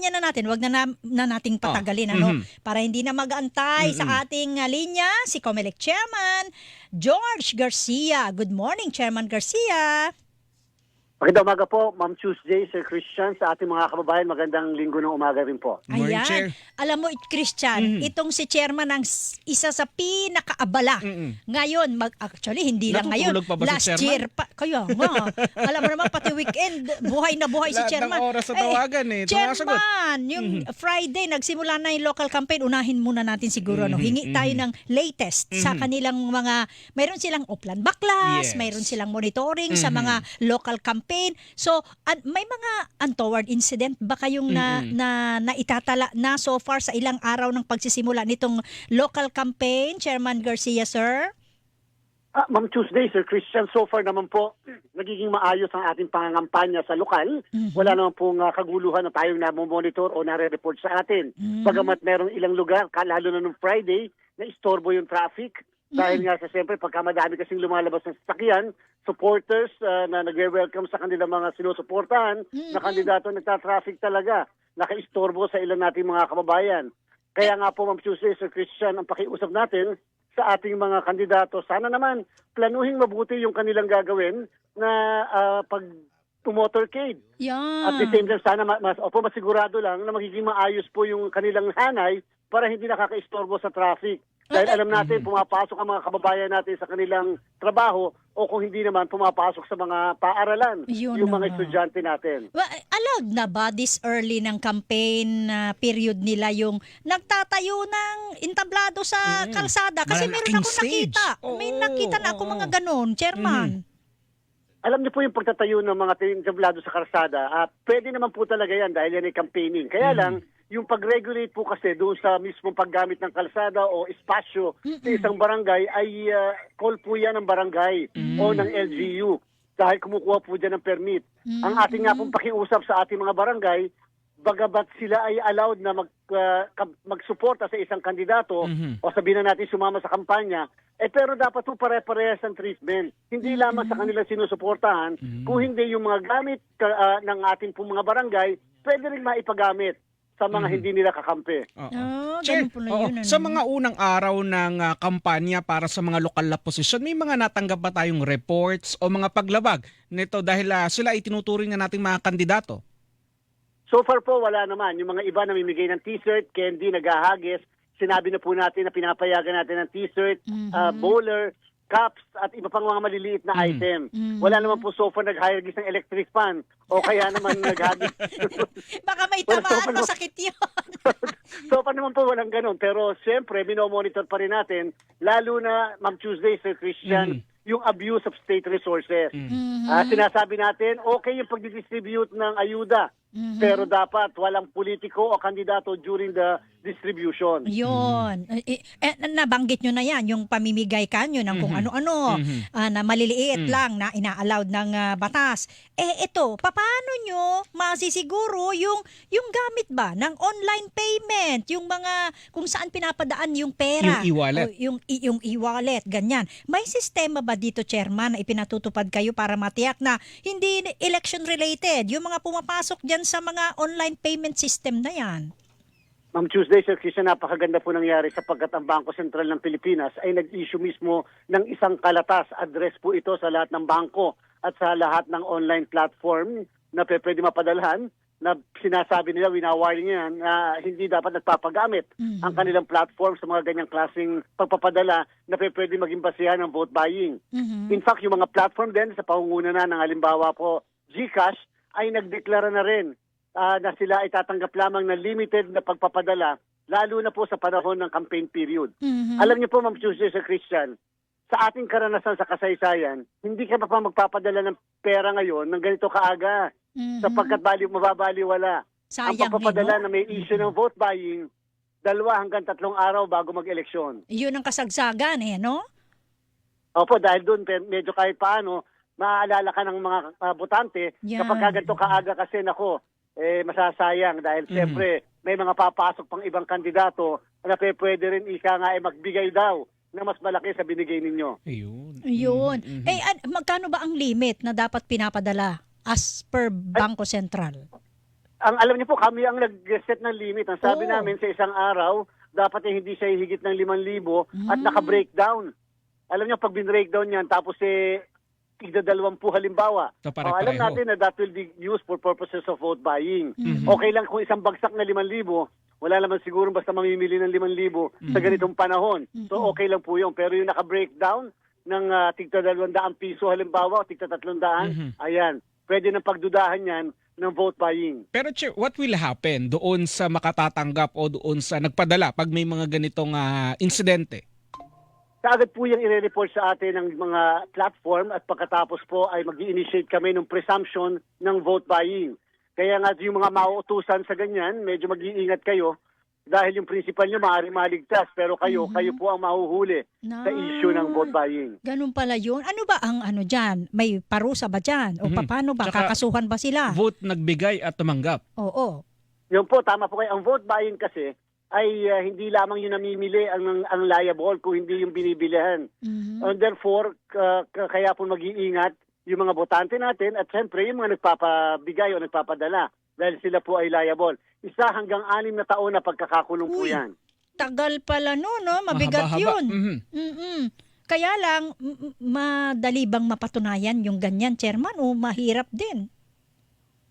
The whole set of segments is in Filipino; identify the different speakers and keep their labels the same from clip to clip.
Speaker 1: Yan na natin, wag na, na, na nating patagalin ano
Speaker 2: mhm.
Speaker 1: para hindi na mag-aantay
Speaker 2: Mhm.
Speaker 1: sa ating uh, linya si Comelec Chairman George Garcia. Good morning Chairman Garcia.
Speaker 3: Magandang umaga po, Ma'am Tuesday, Sir Christian, sa ating mga kababayan. Magandang linggo ng umaga rin po.
Speaker 2: Morning,
Speaker 1: Ayan.
Speaker 2: Chair.
Speaker 1: Alam mo Christian,
Speaker 2: Mhm.
Speaker 1: itong si Chairman ang s- isa sa pinakaabala.
Speaker 2: Mm-mm.
Speaker 1: Ngayon, mag, actually hindi lang ngayon.
Speaker 2: Natutulog pa ba si
Speaker 1: Last
Speaker 2: Chairman?
Speaker 1: year pa. Kaya nga. alam mo naman pati weekend, buhay na buhay si
Speaker 2: Lahat ng
Speaker 1: Chairman.
Speaker 2: oras sa tawagan eh, sumasagot.
Speaker 1: Chairman, yung Friday, nagsimula na yung local campaign. Unahin muna natin siguro. No?
Speaker 2: Mhm,
Speaker 1: Hingi tayo ng latest sa kanilang mga, mayroon silang Oplan Baklas,
Speaker 2: Yes.
Speaker 1: mayroon silang monitoring sa mga local campaign. So, an- may mga untoward incident ba kayong na,
Speaker 2: Mhm.
Speaker 1: na, na itatala na so far sa ilang araw ng pagsisimula nitong local campaign, Chairman Garcia, sir?
Speaker 3: Ah, Ma'am Tuesday, Sir Christian, so far naman po, nagiging maayos ang ating pangangampanya sa lokal.
Speaker 1: Mhm.
Speaker 3: Wala naman pong ah, kaguluhan na tayong namomonitor o nare-report sa atin.
Speaker 1: Mhm.
Speaker 3: Bagamat merong ilang lugar, lalo na nung Friday, na istorbo yung traffic. Dahil nga sa siyempre, pagka madami kasing lumalabas ng sasakyan, supporters ah, na nagre-welcome sa kanilang mga sinusuportahan na kandidato nagta-traffic talaga. Nakaistorbo sa ilang nating mga kababayan. Kaya nga po, Ma'am Tuesday, Sir Christian, ang pakiusap natin sa ating mga kandidato, sana naman planuhin mabuti yung kanilang gagawin na ah, pag tumotorcade.
Speaker 1: Yan.
Speaker 3: At the same time, sana ma- mas, opo, masigurado lang na magiging maayos po yung kanilang hanay para hindi nakakaistorbo sa traffic. Dahil alam natin, pumapasok ang mga kababayan natin sa kanilang trabaho o kung hindi naman, pumapasok sa mga paaralan
Speaker 1: Yun
Speaker 3: yung mga
Speaker 1: nga.
Speaker 3: estudyante natin.
Speaker 1: Well, allowed na ba this early ng campaign na period nila yung nagtatayo ng entablado sa
Speaker 2: Mm.
Speaker 1: kalsada? Kasi
Speaker 2: Malaking
Speaker 1: meron ako
Speaker 2: stage.
Speaker 1: nakita. May
Speaker 2: Oo,
Speaker 1: nakita na ako
Speaker 2: oo.
Speaker 1: mga ganon, chairman.
Speaker 3: Alam niyo po yung pagtatayo ng mga tintablado sa karsada, ah, pwede naman po talaga yan dahil yan ay campaigning. Kaya lang, yung pag-regulate po kasi doon sa mismong paggamit ng kalsada o espasyo sa isang barangay ay ah, call po yan ng barangay o ng LGU dahil kumukuha po dyan ng permit. Ang ating nga pong pakiusap sa ating mga barangay, bagabat sila ay allowed na mag, kap- magsuporta sa isang kandidato
Speaker 2: Mhm.
Speaker 3: o sabihin na natin sumama sa kampanya, eh pero dapat po pare-parehas ang treatment. Hindi lamang sa kanilang sinusuportahan, kung hindi yung mga gamit ah, ng ating pong mga barangay, pwede rin maipagamit sa mga hindi nila kakampi.
Speaker 2: Oo.
Speaker 1: Ah,
Speaker 2: Chair,
Speaker 1: ganun pala
Speaker 2: oo.
Speaker 1: yun, ano?
Speaker 2: sa mga unang araw ng ah, kampanya para sa mga lokal na posisyon, may mga natanggap ba tayong reports o mga paglabag nito dahil ah, sila ay tinuturing na nating mga kandidato?
Speaker 3: So far po, wala naman. Yung mga iba namimigay ng t-shirt, candy, naghahagis, sinabi na po natin na pinapayagan natin ng t-shirt,
Speaker 1: Mhm.
Speaker 3: ah, bowler, cups, at iba pang mga maliliit na
Speaker 2: Mhm.
Speaker 3: item.
Speaker 1: Mhm.
Speaker 3: Wala naman po so far naghahagis ng electric fan o kaya naman naghagis.
Speaker 1: Baka may
Speaker 3: Wala
Speaker 1: tamaan,
Speaker 3: naman.
Speaker 1: masakit yun.
Speaker 3: so pa naman po walang ganun. Pero siyempre, minomonitor pa rin natin, lalo na Ma'am Tuesday, Sir Christian, yung abuse of state resources.
Speaker 1: Mhm.
Speaker 3: Ah, sinasabi natin, okay yung pagdidistribute ng ayuda,
Speaker 1: Mhm.
Speaker 3: pero dapat walang politiko o kandidato during the distribution.
Speaker 1: Yun. Eh, eh, nabanggit nyo na yan, yung pamimigay kanyo ng kung
Speaker 2: Mhm.
Speaker 1: ano-ano
Speaker 2: Mhm.
Speaker 1: ah, na maliliit
Speaker 2: Mm.
Speaker 1: lang na ina-allowed ng ah, batas. Eh ito, paano nyo masisiguro yung yung gamit ba ng online payment, yung mga kung saan pinapadaan yung pera,
Speaker 2: Yung e-wallet.
Speaker 1: o yung i- yung e-wallet, ganyan. May sistema ba dito, chairman, na ipinatutupad kayo para matiyak na hindi election related yung mga pumapasok diyan sa mga online payment system na yan?
Speaker 3: Ma'am Tuesday, Sir Christian, napakaganda po nangyari sapagkat ang Bangko Sentral ng Pilipinas ay nag-issue mismo ng isang kalatas. Address po ito sa lahat ng bangko at sa lahat ng online platform na pwede mapadalhan na sinasabi nila, winawarning yan, na hindi dapat nagpapagamit
Speaker 1: Mhm.
Speaker 3: ang kanilang platform sa mga ganyang klaseng pagpapadala na pwede maging basihan ng vote buying.
Speaker 1: Mhm.
Speaker 3: In fact, yung mga platform din sa pangunguna na ng halimbawa po GCash ay nagdeklara na rin ah, na sila ay tatanggap lamang ng limited na pagpapadala lalo na po sa panahon ng campaign period.
Speaker 1: Mhm.
Speaker 3: Alam niyo po, Ma'am Tuesday sa Christian, sa ating karanasan sa kasaysayan, hindi ka pa pa magpapadala ng pera ngayon ng ganito kaaga
Speaker 1: Mhm.
Speaker 3: sapagkat bali, mababaliwala. Ang
Speaker 1: Sayang
Speaker 3: pagpapadala
Speaker 1: eh,
Speaker 3: na
Speaker 1: no?
Speaker 3: may issue ng vote buying, dalawa hanggang tatlong araw bago mag-eleksyon.
Speaker 1: Yun ang kasagsagan eh, no?
Speaker 3: Opo, dahil doon medyo kahit paano, maaalala ka ng mga ah, botante
Speaker 1: Yan.
Speaker 3: kapag ka ganito kaaga kasi nako, eh, masasayang dahil
Speaker 2: Mhm.
Speaker 3: siyempre may mga papasok pang ibang kandidato na pe- pwede rin ika nga ay magbigay daw na mas malaki sa binigay ninyo.
Speaker 2: Ayun.
Speaker 1: Yun.
Speaker 2: Mhm.
Speaker 1: Eh, an- magkano ba ang limit na dapat pinapadala as per Bangko Sentral?
Speaker 3: Ang alam niyo po, kami ang nag-set ng limit. Ang sabi
Speaker 1: Oo.
Speaker 3: namin sa isang araw, dapat eh hindi siya higit ng 5,000 at
Speaker 1: Mm.
Speaker 3: naka-breakdown. Alam niyo, pag bin-breakdown yan, tapos eh, tigda dalawang po halimbawa.
Speaker 2: So,
Speaker 3: O, alam
Speaker 2: pare-pareho.
Speaker 3: natin na that will be used for purposes of vote buying.
Speaker 1: Mhm.
Speaker 3: Okay lang kung isang bagsak na 5,000, wala naman siguro basta mamimili ng 5,000 sa
Speaker 2: Mhm.
Speaker 3: ganitong panahon. So
Speaker 1: Mhm.
Speaker 3: okay lang po yun. Pero yung naka-breakdown ng uh, tigta 200 piso halimbawa o tigta 300,
Speaker 2: Mhm.
Speaker 3: ayan, pwede nang pagdudahan yan ng vote buying.
Speaker 2: Pero Chair, what will happen doon sa makatatanggap o doon sa nagpadala pag may mga ganitong ah, insidente?
Speaker 3: Kaagad po yung ire-report sa atin ng mga platform at pagkatapos po ay mag initiate kami ng presumption ng vote buying. Kaya nga yung mga mauutusan sa ganyan, medyo mag-iingat kayo dahil yung principal nyo maaari maligtas pero kayo,
Speaker 1: Mhm.
Speaker 3: kayo po ang mahuhuli
Speaker 1: Na,
Speaker 3: sa issue ng vote buying.
Speaker 1: Ganun pala yun. Ano ba ang ano dyan? May parusa ba dyan? O
Speaker 2: Mhm.
Speaker 1: paano ba?
Speaker 2: Tsaka-
Speaker 1: Kakasuhan ba sila?
Speaker 2: Vote nagbigay at tumanggap.
Speaker 1: Oo.
Speaker 3: Yun po, tama po kayo. Ang vote buying kasi ay uh, hindi lamang yung namimili ang, ang liable kung hindi yung binibilihan.
Speaker 1: Mhm.
Speaker 3: And therefore, ka- kaya po mag-iingat yung mga botante natin at siyempre yung mga nagpapabigay o nagpapadala dahil sila po ay liable. Isa hanggang anim na taon na pagkakakulong po
Speaker 1: Uy.
Speaker 3: yan.
Speaker 1: Tagal pala no, no? Mabigat
Speaker 2: Mahaba-haba.
Speaker 1: yun.
Speaker 2: Mhm.
Speaker 1: Mm-mm. Kaya lang, madali bang mapatunayan yung ganyan, chairman? O mahirap din?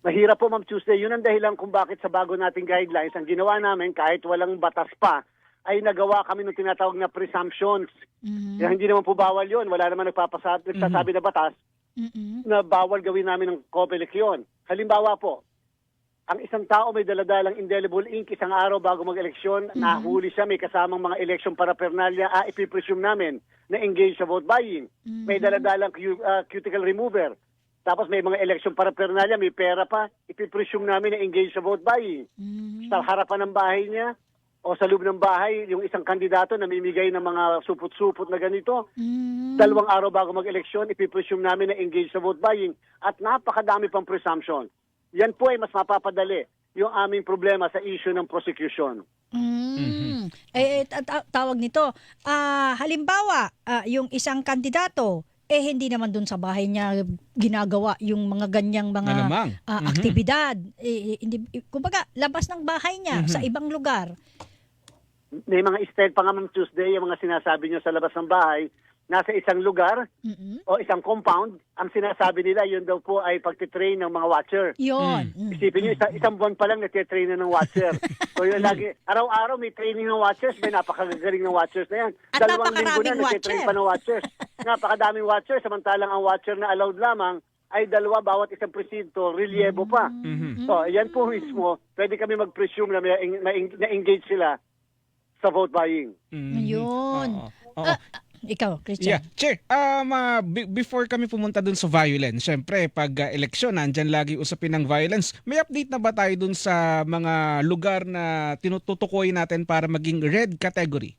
Speaker 3: Mahirap po, Ma'am Tuesday. Yun ang dahilan kung bakit sa bago nating guidelines, ang ginawa namin kahit walang batas pa, ay nagawa kami ng tinatawag na presumptions.
Speaker 1: Mhm.
Speaker 3: Kaya hindi naman po bawal yun. Wala naman nagpapasabi, nagsasabi na batas
Speaker 1: Mm-mm.
Speaker 3: na bawal gawin namin ng COPELEC yun. Halimbawa po, ang isang tao may daladalang indelible ink isang araw bago mag-eleksyon,
Speaker 1: Mhm.
Speaker 3: nahuli siya, may kasamang mga election paraphernalia, ah, ipipresume namin na engage sa vote buying. May
Speaker 1: Mhm.
Speaker 3: daladalang cu- ah, cuticle remover. Tapos may mga election paraphernalia, may pera pa, ipipresume namin na engage sa vote buying.
Speaker 1: Mhm.
Speaker 3: Sa harapan ng bahay niya, o sa loob ng bahay, yung isang kandidato namimigay ng mga supot-supot na ganito,
Speaker 1: Mhm.
Speaker 3: dalawang araw bago mag-eleksyon, ipipresume namin na engage sa vote buying at napakadami pang presumption. Yan po ay mas mapapadali yung aming problema sa issue ng prosecution.
Speaker 1: Mm. Eh, eh, ta- ta- tawag nito, ah, halimbawa, ah, yung isang kandidato, eh hindi naman dun sa bahay niya ginagawa yung mga ganyang mga
Speaker 2: Malamang.
Speaker 1: ah,
Speaker 2: Mhm.
Speaker 1: aktibidad. Eh, eh, hindi, eh, kumbaga, labas ng bahay niya
Speaker 2: Mhm.
Speaker 1: sa ibang lugar.
Speaker 3: May mga style pa nga Tuesday, yung mga sinasabi nyo sa labas ng bahay, nasa isang lugar
Speaker 1: Mm-mm.
Speaker 3: o isang compound, ang sinasabi nila yun daw po ay pagtitrain ng mga watcher.
Speaker 1: Yun. Mm.
Speaker 3: Isipin nyo, isa, isang buwan pa lang nagtitrain na ng watcher. so yun lagi, araw-araw may training ng watchers, may napakagaling ng watchers na yan.
Speaker 1: At
Speaker 3: Dalawang linggo na
Speaker 1: watcher.
Speaker 3: pa ng watchers. Napakadaming watchers, samantalang ang watcher na allowed lamang ay dalawa bawat isang presinto, relievo pa.
Speaker 2: Mhm.
Speaker 3: So, yan po mismo, pwede kami mag-presume na, may, na, na-engage sila sa vote buying.
Speaker 2: Mhm.
Speaker 1: Ayun.
Speaker 2: Oo. Oo.
Speaker 1: Ah, ikaw, Christian.
Speaker 2: Yeah, Chair, um, ah, be- before kami pumunta dun sa violence, syempre pag ah, eleksyon, nandyan lagi usapin ng violence. May update na ba tayo dun sa mga lugar na tinututukoy natin para maging red category?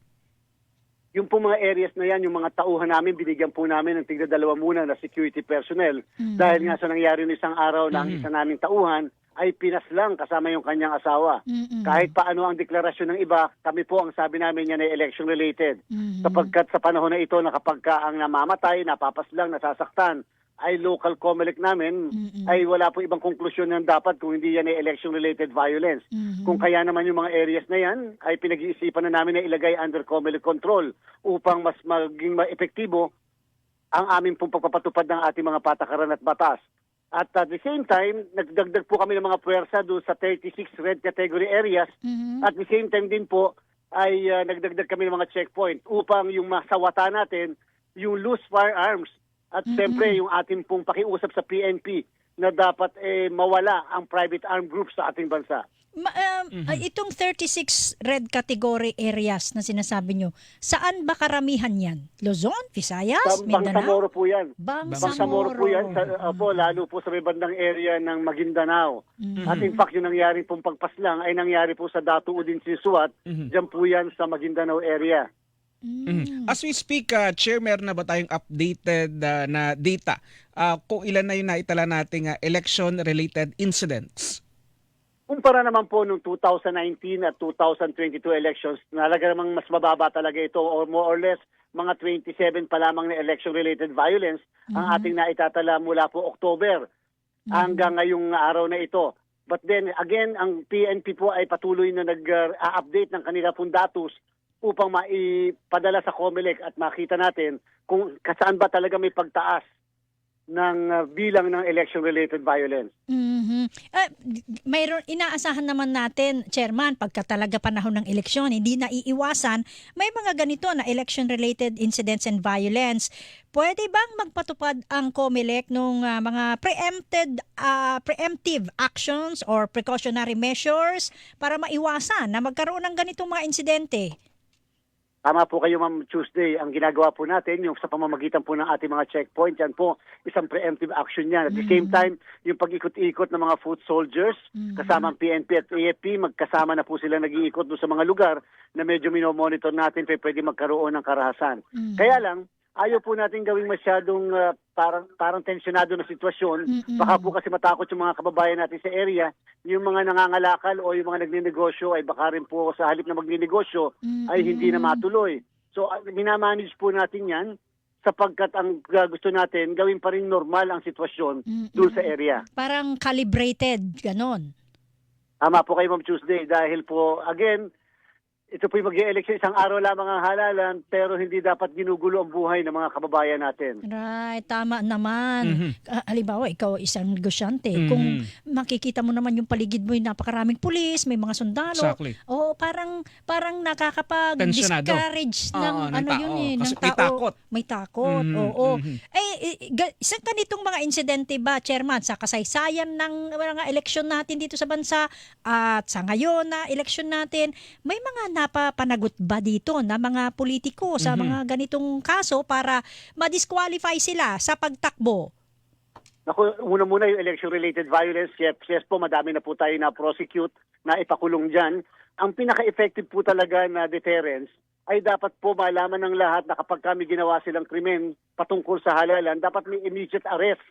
Speaker 3: Yung po mga areas na yan, yung mga tauhan namin, binigyan po namin ng tigda dalawa muna na security personnel.
Speaker 1: Mhm.
Speaker 3: Dahil nga sa nangyari ng isang araw na ang
Speaker 2: Mhm.
Speaker 3: isa naming tauhan ay pinaslang kasama yung kanyang asawa.
Speaker 1: Mm-mm.
Speaker 3: Kahit paano ang deklarasyon ng iba, kami po ang sabi namin yan ay election related.
Speaker 1: Mhm.
Speaker 3: Sapagkat sa panahon na ito na kapag ka ang namamatay, napapaslang, nasasaktan, ay local COMELEC namin,
Speaker 1: Mm-mm.
Speaker 3: ay wala po ibang konklusyon ng dapat kung hindi yan ay election related violence.
Speaker 1: Mhm.
Speaker 3: Kung kaya naman yung mga areas na yan, ay pinag-iisipan na namin na ilagay under COMELEC control upang mas maging ma-epektibo ang aming pong pagpapatupad ng ating mga patakaran at batas. At at the same time, nagdagdag po kami ng mga puwersa doon sa 36 red category areas.
Speaker 1: Mhm.
Speaker 3: At the same time din po, ay ah, nagdagdag kami ng mga checkpoint upang yung masawata natin, yung loose firearms. At
Speaker 1: Mhm.
Speaker 3: siyempre, yung ating pong pakiusap sa PNP na dapat eh, mawala ang private armed groups sa ating bansa.
Speaker 1: Ma- um,
Speaker 2: Mhm.
Speaker 1: ah, Itong 36 red category areas na sinasabi nyo, saan ba karamihan yan? Luzon, Visayas,
Speaker 3: Sa
Speaker 1: Mindanao?
Speaker 3: Bangsamoro po yan.
Speaker 1: Bangsamoro.
Speaker 3: Bangsamoro po yan, sa, po, lalo po sa may bandang area ng Maguindanao.
Speaker 1: Mhm.
Speaker 3: At in fact, yung nangyari pong pagpaslang ay nangyari po sa Datu Udin Sisuat,
Speaker 2: Mhm.
Speaker 3: dyan po yan sa Maguindanao area.
Speaker 2: Mhm. As we speak, uh, Chair, meron na ba tayong updated ah, na data Ah, kung ilan na yung naitala nating ah, election-related incidents?
Speaker 3: Kumpara naman po nung 2019 at 2022 elections, nalaga namang mas mababa talaga ito or more or less mga 27 pa lamang na election-related violence ang
Speaker 1: Mhm.
Speaker 3: ating naitatala mula po October
Speaker 1: Mhm.
Speaker 3: hanggang ngayong araw na ito. But then again, ang PNP po ay patuloy na nag-update ng kanila pong datos upang maipadala sa COMELEC at makita natin kung kasaan ba talaga may pagtaas ng uh, bilang ng election-related violence.
Speaker 1: Mhm. Eh, mayroon inaasahan naman natin, Chairman, pagka talaga panahon ng eleksyon, hindi na iiwasan, may mga ganito na election-related incidents and violence. Pwede bang magpatupad ang COMELEC ng mga preempted ah, preemptive actions or precautionary measures para maiwasan na magkaroon ng ganitong mga insidente?
Speaker 3: Tama po kayo, Ma'am Tuesday. Ang ginagawa po natin, yung sa pamamagitan po ng ating mga checkpoint, yan po, isang preemptive action yan. At the same time, yung pag-ikot-ikot ng mga foot soldiers, kasama ang PNP at AFP, magkasama na po sila nag-iikot doon sa mga lugar na medyo minomonitor natin, pwede magkaroon ng karahasan. Kaya lang, ayaw po natin gawing masyadong ah, parang parang tensionado na sitwasyon.
Speaker 1: Mm-mm.
Speaker 3: Baka po kasi matakot yung mga kababayan natin sa area, yung mga nangangalakal o yung mga nagninegosyo ay baka rin po sa halip na magninegosyo ay hindi na matuloy. So uh, minamanage po natin 'yan sapagkat ang uh, gusto natin gawin pa rin normal ang sitwasyon
Speaker 1: Mm-mm.
Speaker 3: doon sa area.
Speaker 1: Parang calibrated, ganon.
Speaker 3: Tama po kayo Ma'am Tuesday dahil po again ito po yung mag-election isang araw lamang ang halalan pero hindi dapat ginugulo ang buhay ng mga kababayan natin.
Speaker 1: Right, tama naman.
Speaker 2: Mhm.
Speaker 1: Ah, halimbawa, ikaw isang negosyante.
Speaker 2: Mhm.
Speaker 1: Kung makikita mo naman yung paligid mo, yung napakaraming pulis, may mga sundalo.
Speaker 2: Exactly.
Speaker 1: Oo, parang parang
Speaker 2: Tensionado.
Speaker 1: nakakapag-discourage ng,
Speaker 2: Oo, ng
Speaker 1: ano
Speaker 2: tao.
Speaker 1: yun eh,
Speaker 2: Kasi
Speaker 1: ng
Speaker 2: may
Speaker 1: tao.
Speaker 2: takot.
Speaker 1: May takot,
Speaker 2: Mhm,
Speaker 1: oo.
Speaker 2: mhm.
Speaker 1: Eh, eh, ga- isa ganitong mga insidente ba, Chairman, sa kasaysayan ng mga eleksyon natin dito sa bansa at sa ngayon na eleksyon natin, may mga napapanagot ba dito na mga politiko sa
Speaker 2: Mhm.
Speaker 1: mga ganitong kaso para ma-disqualify sila sa pagtakbo?
Speaker 3: Naku, una muna yung election-related violence. Yes, yes po, madami na po tayo na-prosecute, na ipakulong dyan. Ang pinaka-effective po talaga na deterrence ay dapat po malaman ng lahat na kapag kami ginawa silang krimen patungkol sa halalan, dapat may immediate arrest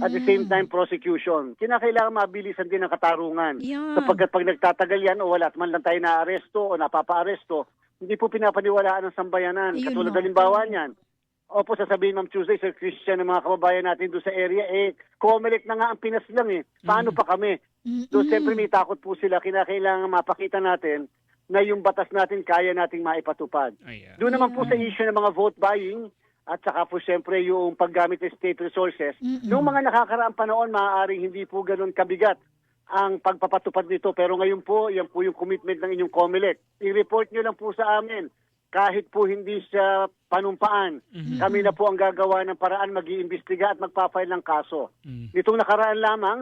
Speaker 3: at the same time prosecution. Kinakailangan mabilisan din ang katarungan.
Speaker 1: Yan.
Speaker 3: Sapagkat pag nagtatagal yan o wala at man lang tayo na-aresto o napapa-aresto, hindi po pinapaniwalaan ng sambayanan.
Speaker 1: Ayun
Speaker 3: Katulad
Speaker 1: nga.
Speaker 3: halimbawa niyan, Opo, sasabihin Ma'am Tuesday, Sir Christian, ng mga kababayan natin doon sa area, eh, Comelec na nga ang Pinas lang eh. Paano pa kami?
Speaker 1: Mm-mm.
Speaker 3: So, siyempre may takot po sila. Kinakailangan mapakita natin na yung batas natin kaya nating maipatupad.
Speaker 2: Ayan.
Speaker 3: Doon naman po sa issue ng mga vote buying, at saka po siyempre yung paggamit ng state resources,
Speaker 1: Mm-mm.
Speaker 3: noong mga nakakaraang panahon, maaaring hindi po ganun kabigat ang pagpapatupad nito. Pero ngayon po, yan po yung commitment ng inyong COMELEC. I-report nyo lang po sa amin. Kahit po hindi siya panumpaan,
Speaker 2: Mhm.
Speaker 3: kami na po ang gagawa ng paraan, mag iimbestiga at magpa-file ng kaso.
Speaker 2: Mm.
Speaker 3: Nitong nakaraan lamang,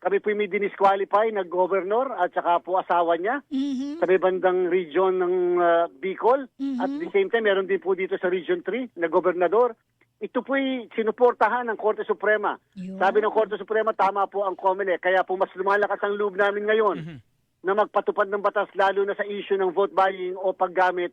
Speaker 3: kami po may dinisqualify na governor at saka po asawa niya
Speaker 1: Mhm.
Speaker 3: sa may bandang region ng uh, Bicol.
Speaker 1: Mhm.
Speaker 3: At the same time, meron din po dito sa Region 3 na gobernador. Ito po'y sinuportahan ng Korte Suprema.
Speaker 1: Yun.
Speaker 3: Sabi ng Korte Suprema, tama po ang COMELEC. Kaya po mas lumalakas ang loob namin ngayon
Speaker 2: Mhm.
Speaker 3: na magpatupad ng batas lalo na sa issue ng vote buying o paggamit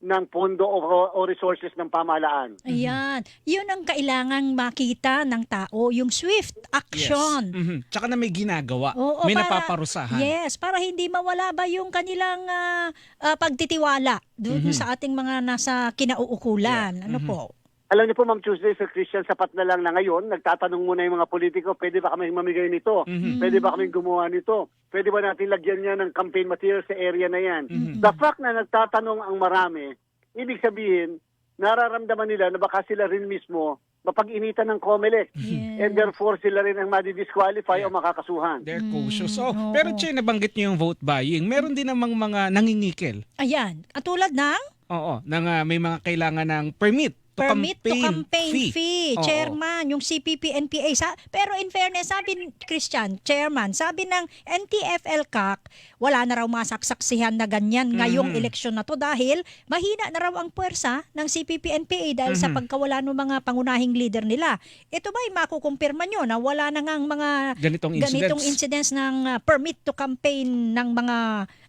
Speaker 3: ng pondo o, o resources ng pamahalaan.
Speaker 1: Ayan. Yun ang kailangang makita ng tao, yung swift action.
Speaker 2: Yes. Mhm. Tsaka na may ginagawa.
Speaker 1: Oo,
Speaker 2: may
Speaker 1: para-
Speaker 2: napaparusahan.
Speaker 1: Yes, para hindi mawala ba yung kanilang ah, ah, pagtitiwala doon
Speaker 2: Mhm.
Speaker 1: sa ating mga nasa kinauukulan.
Speaker 2: Yeah.
Speaker 1: Ano
Speaker 2: Mhm.
Speaker 1: po?
Speaker 3: Alam niyo po, Ma'am Tuesday, Sir Christian, sapat na lang na ngayon, nagtatanong muna yung mga politiko, pwede ba kami mamigay nito?
Speaker 2: Mhm.
Speaker 3: Pwede ba kami gumawa nito? Pwede ba natin lagyan niya ng campaign material sa area na yan?
Speaker 2: Mhm.
Speaker 3: The fact na nagtatanong ang marami, ibig sabihin, nararamdaman nila na baka sila rin mismo mapag-initan ng COMELEC.
Speaker 1: Yes.
Speaker 3: And therefore, sila rin ang madidisqualify
Speaker 2: Yeah.
Speaker 3: o makakasuhan.
Speaker 2: They're
Speaker 1: Mm,
Speaker 2: cautious. So,
Speaker 1: oo.
Speaker 2: pero Che, nabanggit niyo yung vote buying. Meron din namang mga nangingikel.
Speaker 1: Ayan. At tulad ng
Speaker 2: Oo, nang ah, may mga kailangan ng permit
Speaker 1: permit to
Speaker 2: campaign,
Speaker 1: campaign fee,
Speaker 2: Oo.
Speaker 1: chairman, yung CPP NPA. Sa, pero in fairness, sabi ni Christian, chairman, sabi ng NTFL-CAC, wala na raw masaksaksihan na ganyan ngayong
Speaker 2: Mhm.
Speaker 1: eleksyon na to dahil mahina na raw ang puwersa ng CPP NPA dahil sa
Speaker 2: Mhm.
Speaker 1: pagkawala ng mga pangunahing leader nila. Ito ba ay makukumpirma nyo na wala na ngang mga
Speaker 2: ganitong incidents.
Speaker 1: ganitong incidents ng uh, permit to campaign ng mga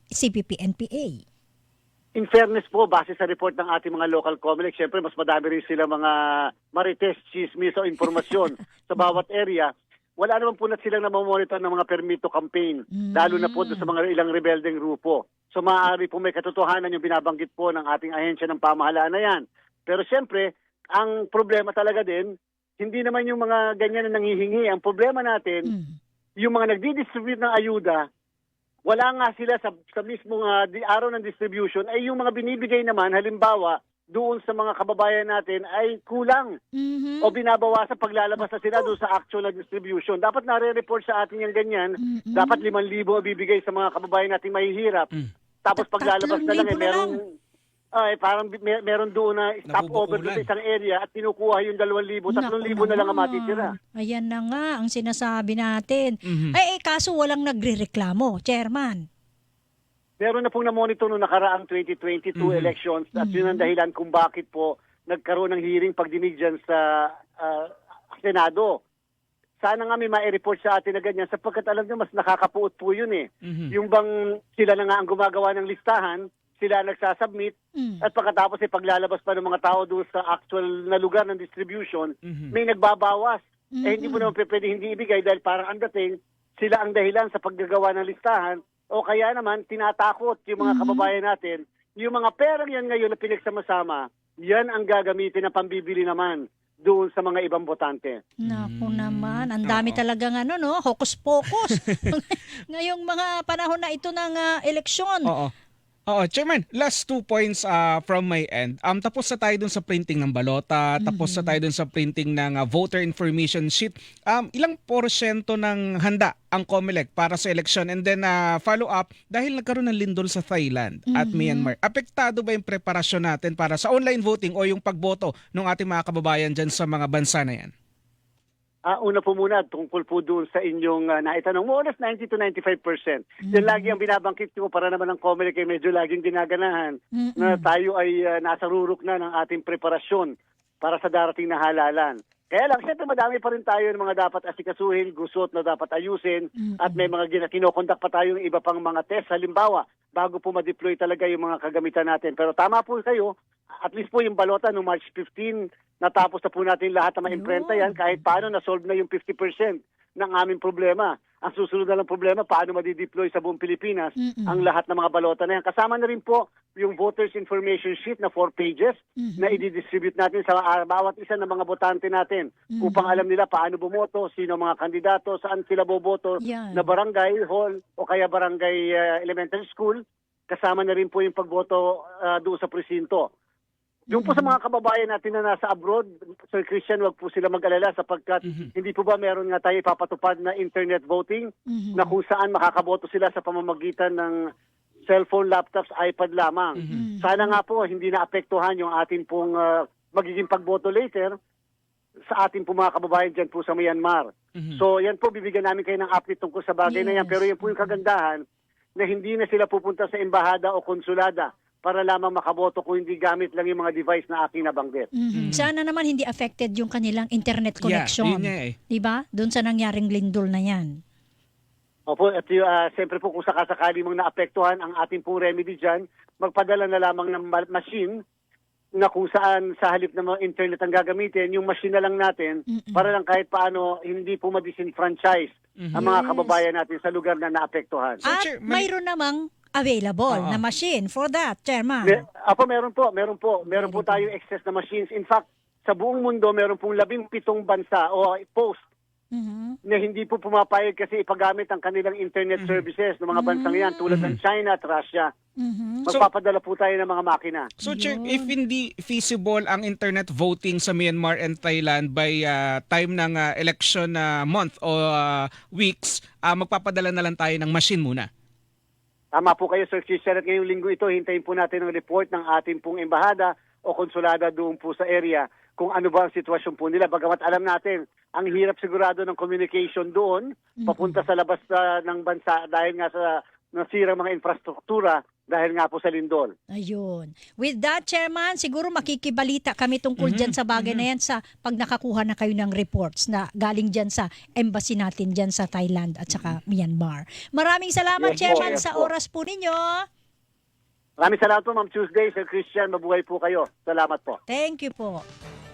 Speaker 1: CPP NPA?
Speaker 3: In fairness po, base sa report ng ating mga local COMELEC, syempre mas madami rin sila mga marites, chismis o informasyon sa bawat area. Wala naman po na silang namamonitor ng mga permit to campaign,
Speaker 1: Mm.
Speaker 3: lalo na po sa mga ilang rebeldeng grupo. So maaari po may katotohanan yung binabanggit po ng ating ahensya ng pamahalaan na yan. Pero syempre, ang problema talaga din, hindi naman yung mga ganyan na nangihingi. Ang problema natin,
Speaker 1: Mm.
Speaker 3: yung mga nagdi-distribute ng ayuda, wala nga sila sa, sa mismong ah, di, araw ng distribution, ay yung mga binibigay naman, halimbawa, doon sa mga kababayan natin ay kulang
Speaker 1: Mhm.
Speaker 3: o binabawasan paglalabas na sila doon sa actual na distribution. Dapat nare-report sa atin yung ganyan.
Speaker 1: Mm-mm.
Speaker 3: Dapat 5,000 bibigay sa mga kababayan nating mahihirap.
Speaker 2: Mm.
Speaker 3: Tapos paglalabas na lang eh, merong ay parang mer- meron doon na stopover doon sa isang area at kinukuha yung 2,000, 3,000 na lang ang matitira.
Speaker 1: Ayan na nga ang sinasabi natin.
Speaker 2: Mhm.
Speaker 1: Ay, eh, kaso walang nagre-reklamo, Chairman.
Speaker 3: Meron na pong na-monitor noong nakaraang 2022
Speaker 2: Mhm.
Speaker 3: elections at yun ang dahilan kung bakit po nagkaroon ng hearing pagdinig dyan sa ah, Senado. Sana nga may ma-report sa atin na ganyan sapagkat alam nyo mas nakakapuot po yun eh.
Speaker 2: Mhm.
Speaker 3: Yung bang sila na nga ang gumagawa ng listahan, sila nagsasubmit
Speaker 1: Mm.
Speaker 3: at pagkatapos ay paglalabas pa ng mga tao doon sa actual na lugar ng distribution,
Speaker 2: Mhm.
Speaker 3: may nagbabawas. Eh hindi mo
Speaker 1: Mm-mm.
Speaker 3: naman pwede hindi ibigay dahil parang ang dating sila ang dahilan sa paggagawa ng listahan o kaya naman tinatakot yung mga
Speaker 1: Mhm.
Speaker 3: kababayan natin. Yung mga perang yan ngayon na pinagsama-sama, yan ang gagamitin na pambibili naman doon sa mga ibang botante.
Speaker 1: Naku
Speaker 2: Mm,
Speaker 1: naman, ang dami
Speaker 2: oo.
Speaker 1: talagang ano no, hocus pocus. Ngayong mga panahon na ito ng ah, eleksyon.
Speaker 2: Oo. Oo, Chairman, last two points uh, from my end. Um, tapos na tayo dun sa printing ng balota, tapos na tayo dun sa printing ng uh, voter information sheet. Um, ilang porsyento ng handa ang COMELEC para sa election? And then uh, follow up, dahil nagkaroon ng lindol sa Thailand at
Speaker 1: Mhm.
Speaker 2: Myanmar, apektado ba yung preparasyon natin para sa online voting o yung pagboto ng ating mga kababayan dyan sa mga bansa na yan?
Speaker 3: Ah, una po muna, tungkol po doon sa inyong uh, naitanong, or less 90 to 95 percent. Yan lagi ang binabangkit ko para naman ang COMELEC ay medyo laging ginaganahan
Speaker 1: Mm-mm.
Speaker 3: na tayo ay uh, nasa rurok na ng ating preparasyon para sa darating na halalan. Kaya lang, siyempre madami pa rin tayo ng mga dapat asikasuhin, gusot na dapat ayusin,
Speaker 1: Mm-mm.
Speaker 3: at may mga kinokondak pa tayo ng iba pang mga test, halimbawa, bago po ma-deploy talaga yung mga kagamitan natin. Pero tama po kayo, at least po yung balota no March 15, natapos na po natin lahat na ma-imprenta yan, kahit paano na-solve na yung 50% ng aming problema. Ang susunod na lang problema, paano ma-deploy sa buong Pilipinas
Speaker 1: Mm-mm.
Speaker 3: ang lahat ng mga balota na yan. Kasama na rin po yung voters information sheet na 4 pages
Speaker 1: Mhm.
Speaker 3: na i-distribute natin sa bawat isa ng mga botante natin
Speaker 1: Mhm.
Speaker 3: upang alam nila paano bumoto, sino mga kandidato, saan sila boboto
Speaker 1: Yan.
Speaker 3: na barangay hall o kaya barangay ah, elementary school. Kasama na rin po yung pagboto ah, doon sa presinto. Yung po sa mga kababayan natin na nasa abroad, Sir Christian, wag po sila mag-alala sapagkat
Speaker 2: Mhm.
Speaker 3: hindi po ba meron nga tayo ipapatupad na internet voting
Speaker 1: Mhm.
Speaker 3: na kung saan makakaboto sila sa pamamagitan ng cellphone, laptops, iPad lamang.
Speaker 1: Mhm.
Speaker 3: Sana nga po hindi naapektuhan yung ating pong ah, magiging pagboto later sa ating po mga kababayan dyan po sa Myanmar.
Speaker 2: Mhm.
Speaker 3: So yan po, bibigyan namin kayo ng update tungkol sa bagay na yan.
Speaker 1: Yes.
Speaker 3: Pero yan po yung kagandahan na hindi na sila pupunta sa embahada o konsulada para lamang makaboto kung hindi gamit lang yung mga device na aking nabanggit.
Speaker 1: Mhm. Sana naman hindi affected yung kanilang internet
Speaker 2: Yeah,
Speaker 1: connection.
Speaker 2: yun nga eh.
Speaker 1: 'Di ba? Doon sa nangyaring lindol na 'yan.
Speaker 3: Opo, at uh, siyempre po kung sakasakali mong naapektuhan ang ating pong remedy dyan, magpadala na lamang ng ma- machine na kung saan sa halip ng mga internet ang gagamitin, yung machine na lang natin
Speaker 1: Mm-mm.
Speaker 3: para lang kahit paano hindi po ma-disenfranchise
Speaker 2: Mhm.
Speaker 3: ang mga kababayan natin sa lugar na naapektuhan.
Speaker 1: At mayroon namang available na machine for that, Chairman.
Speaker 3: Me- Apo, meron po, meron po. Meron po tayong excess na machines. In fact, sa buong mundo, meron pong labing pitong bansa o post
Speaker 1: Mhm.
Speaker 3: na hindi po pumapayag kasi ipagamit ang kanilang internet services ng mga bansang yan tulad ng China at Russia.
Speaker 1: Mhm.
Speaker 2: So-
Speaker 3: Magpapadala po tayo ng mga makina.
Speaker 2: So, Chair, if hindi feasible ang internet voting sa Myanmar and Thailand by uh, time ng uh, election uh, month o uh, weeks, uh, magpapadala na lang tayo ng machine muna.
Speaker 3: Tama po kayo, Sir Christian. At ngayong linggo ito, hintayin po natin ang report ng ating pong embahada o konsulada doon po sa area kung ano ba ang sitwasyon po nila. Bagamat alam natin, ang hirap sigurado ng communication doon, papunta sa labas uh, ng bansa dahil nga sa nasirang mga infrastruktura dahil nga po sa lindol.
Speaker 1: Ayun. With that, Chairman, siguro makikibalita kami tungkol
Speaker 2: Mhm,
Speaker 1: dyan sa bagay na yan sa pag nakakuha na kayo ng reports na galing dyan sa embassy natin dyan sa Thailand at saka Myanmar. Maraming salamat,
Speaker 3: Yes po,
Speaker 1: Chairman,
Speaker 3: yes
Speaker 1: sa
Speaker 3: po.
Speaker 1: oras po ninyo.
Speaker 3: Maraming salamat po, Ma'am Tuesday. Sir Christian, mabuhay po kayo. Salamat po.
Speaker 1: Thank you po.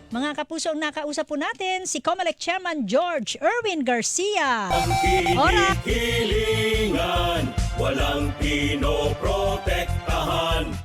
Speaker 1: Mga kapuso, ang nakausap po natin si COMELEC Chairman George Erwin Garcia. Ora!
Speaker 4: Hilingan, walang pinoprotektahan.